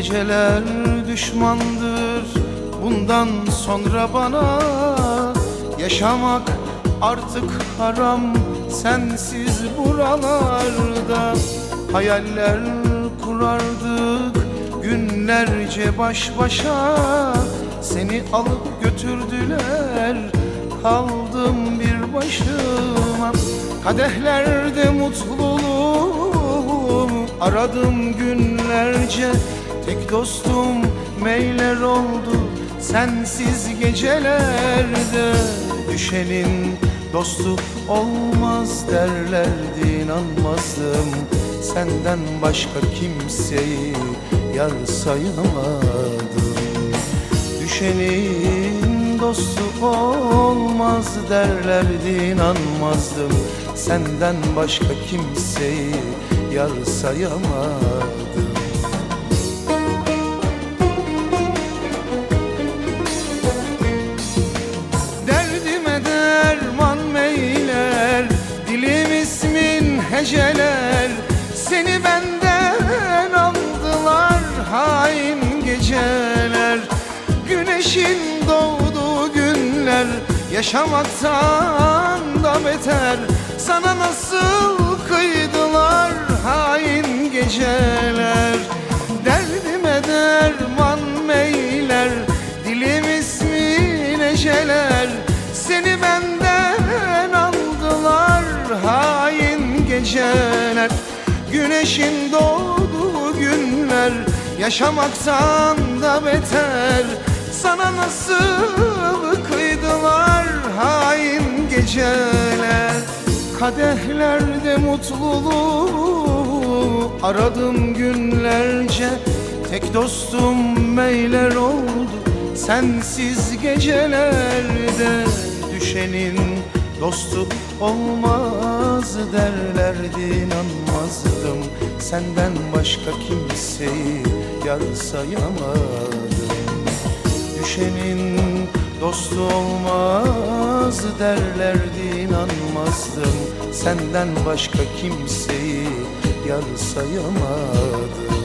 Geceler düşmandır. Bundan sonra bana Yaşamak artık haram. Sensiz buralarda Hayaller kurardık. Günlerce baş başa Seni alıp götürdüler. Kaldım bir başıma. Kadehlerde mutluluğum. Aradım günlerce Tek dostum meyler oldu sensiz gecelerde. Düşenin dostu olmaz derlerdi inanmazdım. Senden başka kimseyi yar sayamadım Düşenin dostu olmaz derlerdi inanmazdım. Senden başka kimseyi yar sayamadım ismin heceler Seni benden aldılar hain geceler. Güneşin doğduğu günler Yaşamaktan da beter. Sana nasıl kıydılar hain geceler? Derdime derman geceler Güneşin doğduğu günler Yaşamaktan da beter. Sana nasıl kıydılar hain geceler? Kadehlerde mutluluğu aradım günlerce. Tek dostum meyler oldu sensiz gecelerde. Düşenin dostu olmaz derlerdi inanmazdım. Senden başka kimseyi yar sayamadım. Düşenin dostu olmaz derlerdi inanmazdım. Senden başka kimseyi yar sayamadım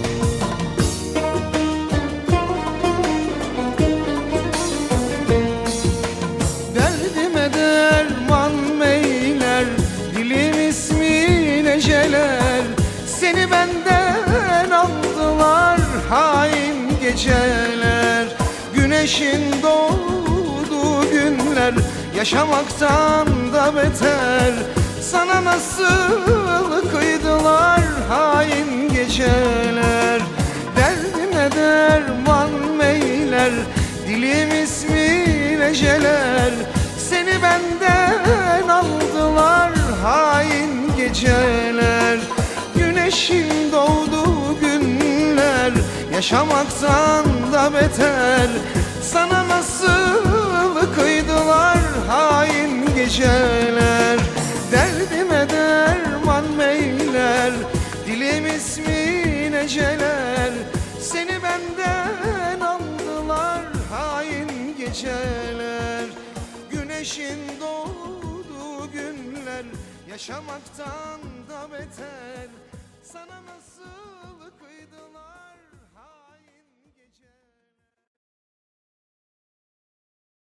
geceler. Güneşin doğduğu günler Yaşamaktan da beter. Sana nasıl kıydılar hain geceler? Derdime derman meyler Dilim ismin eceler. Seni benden aldılar hain geceler. Güneşin Yaşamaktan da beter. Sana nasıl kıydılar hain geceler. Derdime derman meyler Dilim ismin eceler. Seni benden aldılar hain geceler. Güneşin doğduğu yeter Yaşamaktan da beter. Sana nasıl kıydılar